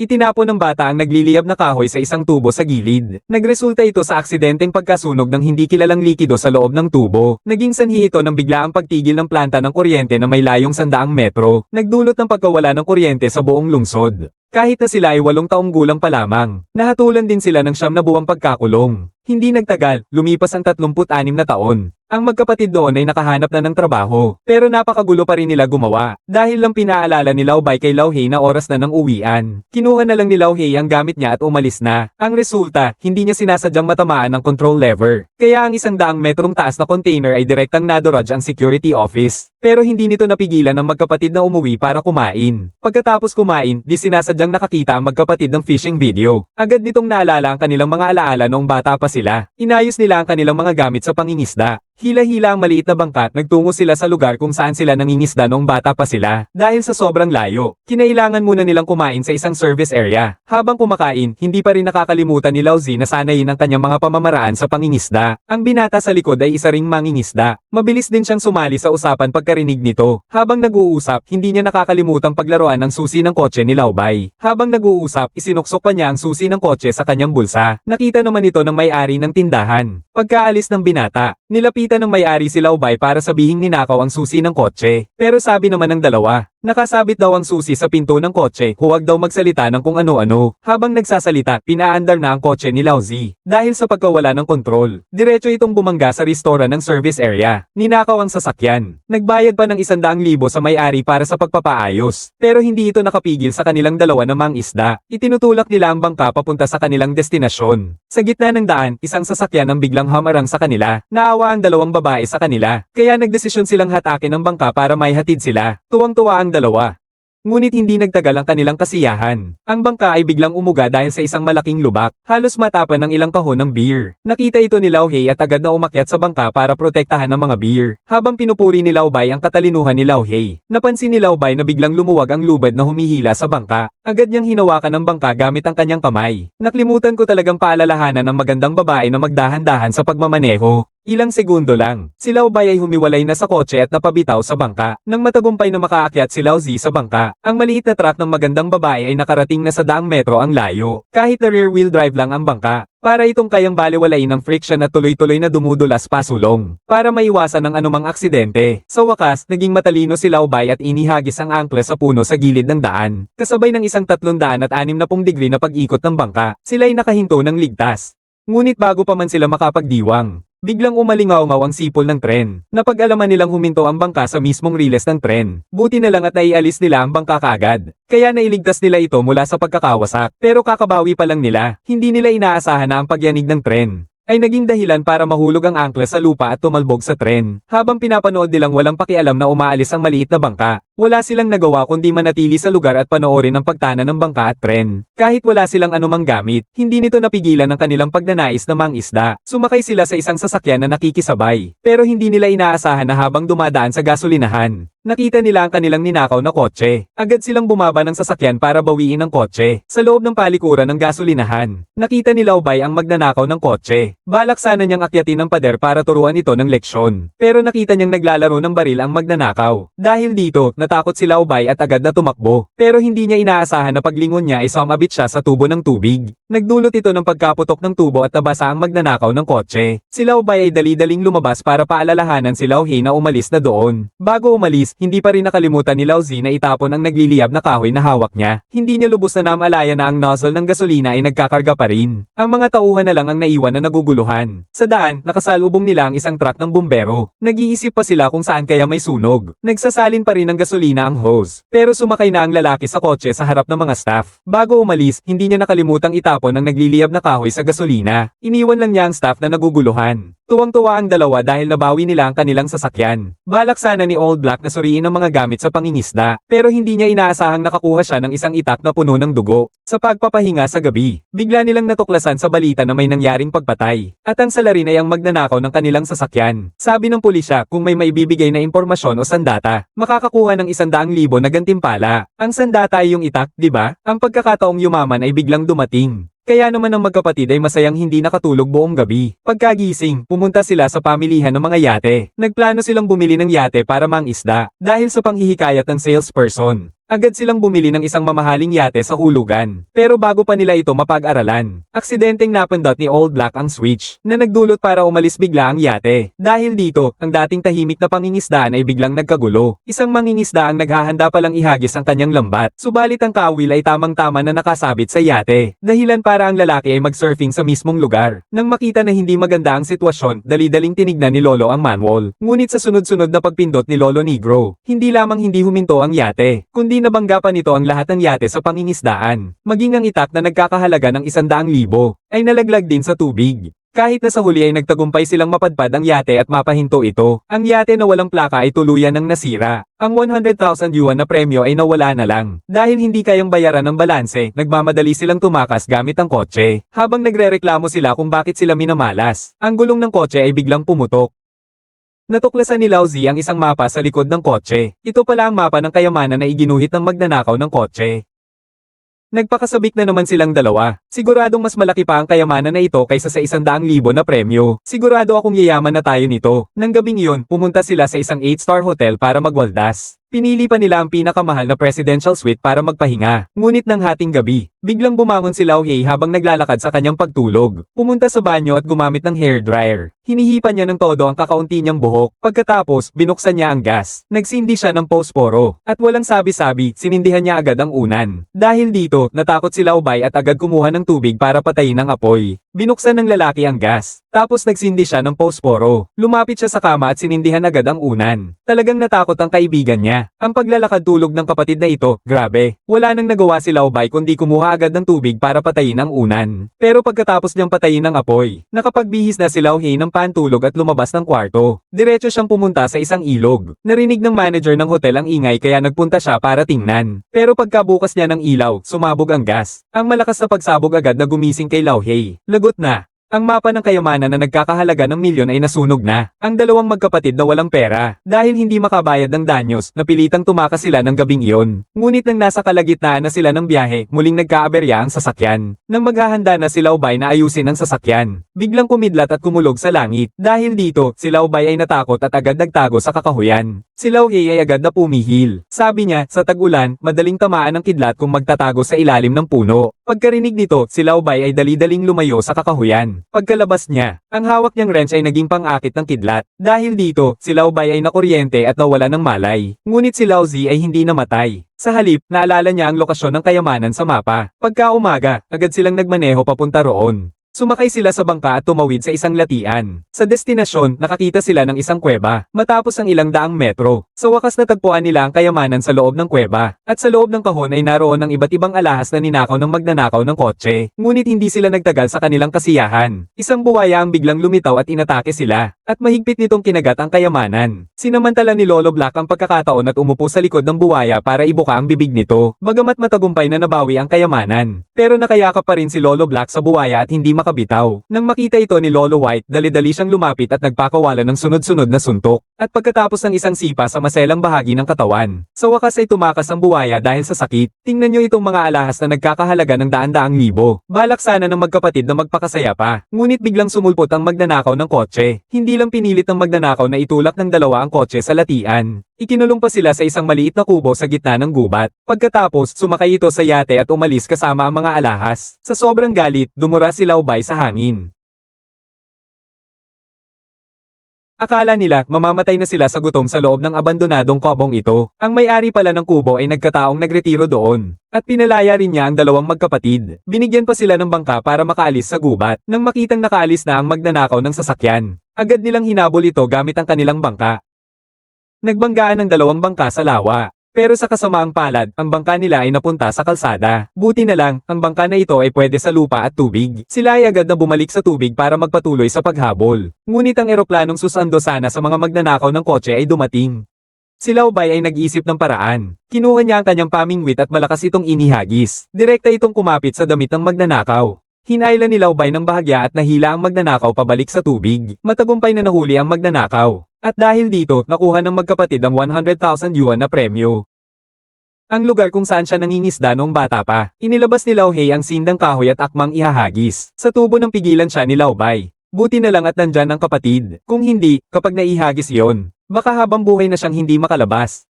Itinapon ng bata ang nagliliyab na kahoy sa isang tubo sa gilid. Nagresulta ito sa aksidenteng pagkasunog ng hindi kilalang likido sa loob ng tubo. Naging sanhi ito ng biglaang pagtigil ng planta ng kuryente na may layong sandaang metro. Nagdulot ng pagkawala ng kuryente sa buong lungsod. Kahit na sila ay walong taong gulang pa lamang, nahatulan din sila ng siyam na buwang pagkakulong. Hindi nagtagal, lumipas ang 36 na taon. Ang magkapatid doon ay nakahanap na ng trabaho, pero napakagulo pa rin nila gumawa. Dahil lang pinaalala ni Laubay kay Lauhei na oras na ng uwian. Kinuha na lang ni Lauhei ang gamit niya at umalis na. Ang resulta, hindi niya sinasadyang matamaan ng control lever. Kaya ang isang daang metrong taas na container ay direktang nadoraj ang security office. Pero hindi nito napigilan ng magkapatid na umuwi para kumain. Pagkatapos kumain, di sinasadyang nakakita ang magkapatid ng fishing video. Agad nitong naalala ang kanilang mga alaala noong bata pa sila. Inayos nila ang kanilang mga gamit sa pangingisda. Hila-hila ang maliit na bangka at nagtungo sila sa lugar kung saan sila nangingisda noong bata pa sila. Dahil sa sobrang layo, kinailangan muna nilang kumain sa isang service area. Habang kumakain, hindi pa rin nakakalimutan ni Lauzi na sanayin ang kanyang mga pamamaraan sa pangingisda. Ang binata sa likod ay isa ring mangingisda. Mabilis din siyang sumali sa usapan pagkarinig nito. Habang nag-uusap, hindi niya nakakalimutang paglaruan ng susi ng kotse ni Laubay. Habang nag-uusap, isinuksok pa niya ang susi ng kotse sa kanyang bulsa. Nakita naman ito ng may-ari ng tindahan. Pagkaalis ng binata, nilapitan ng may-ari si Laubay para sabihing ninakaw ang susi ng kotse. Pero sabi naman ng dalawa, nakasabit daw ang susi sa pinto ng kotse, huwag daw magsalita ng kung ano-ano. Habang nagsasalita, pinaandar na ang kotse ni Lauzi. Dahil sa pagkawala ng kontrol, diretso itong bumangga sa restaurant ng service area. Ninakaw ang sasakyan. Nagbayad pa ng isandaang libo sa may-ari para sa pagpapaayos. Pero hindi ito nakapigil sa kanilang dalawa na mangisda. Itinutulak nila ang bangka papunta sa kanilang destinasyon. Sa gitna ng daan, isang sasakyan ang biglang hamarang sa kanila. Naawa ang dalawang babae sa kanila. Kaya nagdesisyon silang hatakin ang bangka para may hatid sila. Tuwang-tuwa ang dalawa. Ngunit hindi nagtagal ang kanilang kasiyahan. Ang bangka ay biglang umuga dahil sa isang malaking lubak. Halos matapan ng ilang kahon ng beer. Nakita ito ni Lauhei at agad na umakyat sa bangka para protektahan ng mga beer. Habang pinupuri ni Laubay ang katalinuhan ni Lauhei, napansin ni Laubay na biglang lumuwag ang lubad na humihila sa bangka. Agad niyang hinawakan ang bangka gamit ang kanyang kamay. Naklimutan ko talagang paalalahanan ng magandang babae na magdahan-dahan sa pagmamaneho. Ilang segundo lang, si Laubay ay humiwalay na sa kotse at napabitaw sa bangka. Nang matagumpay na makaakyat si Lauzi sa bangka, ang maliit na truck ng magandang babae ay nakarating na sa daang metro ang layo. Kahit na rear wheel drive lang ang bangka, para itong kayang baliwalain ng friction at tuloy-tuloy na dumudulas pasulong. Para maiwasan ang anumang aksidente. Sa wakas, naging matalino si Laubay at inihagis ang angkla sa puno sa gilid ng daan. Kasabay ng isang 360 degree na pag-ikot ng bangka, sila ay nakahinto ng ligtas. Ngunit bago pa man sila makapagdiwang, Biglang umalingaw-ngaw ang sipol ng tren. Napag-alaman nilang huminto ang bangka sa mismong riles ng tren. Buti na lang at naialis nila ang bangka kaagad. Kaya nailigtas nila ito mula sa pagkakawasak. Pero kakabawi pa lang nila. Hindi nila inaasahan na ang pagyanig ng tren ay naging dahilan para mahulog ang angkla sa lupa at tumalbog sa tren. Habang pinapanood nilang walang pakialam na umaalis ang maliit na bangka, wala silang nagawa kundi manatili sa lugar at panoorin ang pagtana ng bangka at tren. Kahit wala silang anumang gamit, hindi nito napigilan ang kanilang pagnanais na mangisda. Sumakay sila sa isang sasakyan na nakikisabay, pero hindi nila inaasahan na habang dumadaan sa gasolinahan. Nakita nila ang kanilang ninakaw na kotse. Agad silang bumaba ng sasakyan para bawiin ang kotse. Sa loob ng palikuran ng gasolinahan, nakita ni Laubay ang magnanakaw ng kotse. Balak sana niyang akyatin ng pader para turuan ito ng leksyon. Pero nakita niyang naglalaro ng baril ang magnanakaw. Dahil dito, natakot si Laubay at agad na tumakbo. Pero hindi niya inaasahan na paglingon niya ay sumabit siya sa tubo ng tubig. Nagdulot ito ng pagkaputok ng tubo at nabasa ang magnanakaw ng kotse. Si Laubay ay dali-daling lumabas para paalalahanan si Lauhei na umalis na doon. Bago umalis, hindi pa rin nakalimutan ni Lauzi na itapon ang nagliliyab na kahoy na hawak niya. Hindi niya lubos na namalaya na ang nozzle ng gasolina ay nagkakarga pa rin. Ang mga tauhan na lang ang naiwan na naguguluhan. Sa daan, nakasalubong nila ang isang truck ng bumbero. Nag-iisip pa sila kung saan kaya may sunog. Nagsasalin pa rin ng gasolina ang hose. Pero sumakay na ang lalaki sa kotse sa harap ng mga staff. Bago umalis, hindi niya nakalimutang itapon ang nagliliyab na kahoy sa gasolina. Iniwan lang niya ang staff na naguguluhan. Tuwang-tuwa ang dalawa dahil nabawi nila ang kanilang sasakyan. Balak sana ni Old Black na suriin ang mga gamit sa pangingisda, pero hindi niya inaasahang nakakuha siya ng isang itak na puno ng dugo. Sa pagpapahinga sa gabi, bigla nilang natuklasan sa balita na may nangyaring pagpatay. At ang salarin ay ang magnanakaw ng kanilang sasakyan. Sabi ng pulisya kung may maibibigay na impormasyon o sandata, makakakuha ng isandaang libo na gantimpala. Ang sandata ay yung itak, di ba? Ang pagkakataong yumaman ay biglang dumating. Kaya naman ang magkapatid ay masayang hindi nakatulog buong gabi. Pagkagising, pumunta sila sa pamilihan ng mga yate. Nagplano silang bumili ng yate para mangisda, dahil sa panghihikayat ng salesperson. Agad silang bumili ng isang mamahaling yate sa hulugan. Pero bago pa nila ito mapag-aralan, aksidenteng napindot ni Old Black ang switch, na nagdulot para umalis bigla ang yate. Dahil dito, ang dating tahimik na pangingisdaan ay biglang nagkagulo. Isang mangingisda ang naghahanda palang ihagis ang kanyang lambat, subalit ang kawil ay tamang-tama na nakasabit sa yate. Dahilan para ang lalaki ay mag-surfing sa mismong lugar. Nang makita na hindi maganda ang sitwasyon, dali-daling tinignan ni Lolo ang manual. Ngunit sa sunod-sunod na pagpindot ni Lolo Negro, hindi lamang hindi huminto ang yate, kundi nabangga pa nito ang lahat ng yate sa pangingisdaan. Maging ang itak na nagkakahalaga ng isandaang libo, ay nalaglag din sa tubig. Kahit na sa huli ay nagtagumpay silang mapadpad ang yate at mapahinto ito, ang yate na walang plaka ay tuluyan ng nasira. Ang 100,000 yuan na premyo ay nawala na lang. Dahil hindi kayang bayaran ng balanse, nagmamadali silang tumakas gamit ang kotse. Habang nagrereklamo sila kung bakit sila minamalas, ang gulong ng kotse ay biglang pumutok. Natuklasan ni Lao Zi ang isang mapa sa likod ng kotse. Ito pala ang mapa ng kayamanan na iginuhit ng magnanakaw ng kotse. Nagpakasabik na naman silang dalawa. Siguradong mas malaki pa ang kayamanan na ito kaysa sa isang daang libo na premyo. Sigurado akong yayaman na tayo nito. Nang gabing iyon, pumunta sila sa isang 8-star hotel para magwaldas. Pinili pa nila ang pinakamahal na presidential suite para magpahinga. Ngunit ng hating gabi, biglang bumangon si Lao Hei habang naglalakad sa kanyang pagtulog. Pumunta sa banyo at gumamit ng hair dryer. Hinihipan niya ng todo ang kakaunti niyang buhok. Pagkatapos, binuksan niya ang gas. Nagsindi siya ng posporo. At walang sabi-sabi, sinindihan niya agad ang unan. Dahil dito, natakot si Laobay at agad kumuha ng tubig para patayin ang apoy. Binuksan ng lalaki ang gas. Tapos nagsindi siya ng posporo. Lumapit siya sa kama at sinindihan agad ang unan. Talagang natakot ang kaibigan niya. Ang paglalakad tulog ng kapatid na ito, grabe. Wala nang nagawa si Laobay kundi kumuha agad ng tubig para patayin ang unan. Pero pagkatapos niyang patayin ang apoy, nakapagbihis na si Lauhei ng pantulog at lumabas ng kwarto. Diretso siyang pumunta sa isang ilog. Narinig ng manager ng hotel ang ingay kaya nagpunta siya para tingnan. Pero pagkabukas niya ng ilaw, sumabog ang gas. Ang malakas na pagsabog agad na gumising kay Lauhei. Lagot na. Ang mapa ng kayamanan na nagkakahalaga ng milyon ay nasunog na. Ang dalawang magkapatid na walang pera. Dahil hindi makabayad ng danyos, napilitang tumakas sila ng gabing iyon. Ngunit nang nasa kalagitnaan na sila ng biyahe, muling nagkaaberya ang sasakyan. Nang maghahanda na si Laubay na ayusin ang sasakyan, biglang kumidlat at kumulog sa langit. Dahil dito, si Laubay ay natakot at agad nagtago sa kakahuyan. Si Lauhei ay agad na pumihil. Sabi niya, sa tag-ulan, madaling tamaan ng kidlat kung magtatago sa ilalim ng puno. Pagkarinig nito, si Laubay ay dali-daling lumayo sa kakahuyan. Pagkalabas niya, ang hawak niyang wrench ay naging pang-akit ng kidlat. Dahil dito, si Laubay ay nakuryente at nawala ng malay. Ngunit si Lauzi ay hindi namatay. Sa halip, naalala niya ang lokasyon ng kayamanan sa mapa. Pagka umaga, agad silang nagmaneho papunta roon. Sumakay sila sa bangka at tumawid sa isang latian. Sa destinasyon, nakakita sila ng isang kuweba, matapos ang ilang daang metro. Sa wakas natagpuan nila ang kayamanan sa loob ng kuweba, at sa loob ng kahon ay naroon ang iba't ibang alahas na ninakaw ng magnanakaw ng kotse. Ngunit hindi sila nagtagal sa kanilang kasiyahan. Isang buwaya ang biglang lumitaw at inatake sila, at mahigpit nitong kinagat ang kayamanan. Sinamantala ni Lolo Black ang pagkakataon at umupo sa likod ng buwaya para ibuka ang bibig nito, bagamat matagumpay na nabawi ang kayamanan. Pero nakayakap pa rin si Lolo Black sa buwaya at hindi makabitaw. Nang makita ito ni Lolo White, dali-dali siyang lumapit at nagpakawala ng sunod-sunod na suntok. At pagkatapos ng isang sipa sa maselang bahagi ng katawan, sa wakas ay tumakas ang buwaya dahil sa sakit. Tingnan niyo itong mga alahas na nagkakahalaga ng daan-daang libo. Balak sana ng magkapatid na magpakasaya pa. Ngunit biglang sumulpot ang magnanakaw ng kotse. Hindi lang pinilit ng magnanakaw na itulak ng dalawa ang kotse sa latian. Ikinulong pa sila sa isang maliit na kubo sa gitna ng gubat. Pagkatapos, sumakay ito sa yate at umalis kasama ang mga alahas. Sa sobrang galit, dumura si Laubay sa hangin. Akala nila mamamatay na sila sa gutom sa loob ng abandonadong kubong ito. Ang may-ari pala ng kubo ay nagkataong nagretiro doon. At pinalaya rin niya ang dalawang magkapatid. Binigyan pa sila ng bangka para makaalis sa gubat. Nang makitang nakaalis na ang magnanakaw ng sasakyan, agad nilang hinabol ito gamit ang kanilang bangka. Nagbanggaan ng dalawang bangka sa lawa. Pero sa kasamaang palad, ang bangka nila ay napunta sa kalsada. Buti na lang, ang bangka na ito ay pwede sa lupa at tubig. Sila ay agad na bumalik sa tubig para magpatuloy sa paghabol. Ngunit ang eroplanong susando sana sa mga magnanakaw ng kotse ay dumating. Si Laubay ay nag-isip ng paraan. Kinuha niya ang kanyang pamingwit at malakas itong inihagis. Direkta itong kumapit sa damit ng magnanakaw. Hinailan ni Laubay ng bahagya at nahila ang magnanakaw pabalik sa tubig. Matagumpay na nahuli ang magnanakaw. At dahil dito, nakuha ng magkapatid ang 100,000 yuan na premyo. Ang lugar kung saan siya nangingisda noong bata pa, inilabas ni Lauhei ang sindang kahoy at akmang ihahagis. Sa tubo ng pigilan siya ni Laubay. Buti na lang at nandyan ang kapatid. Kung hindi, kapag naihagis yon, baka habang buhay na siyang hindi makalabas.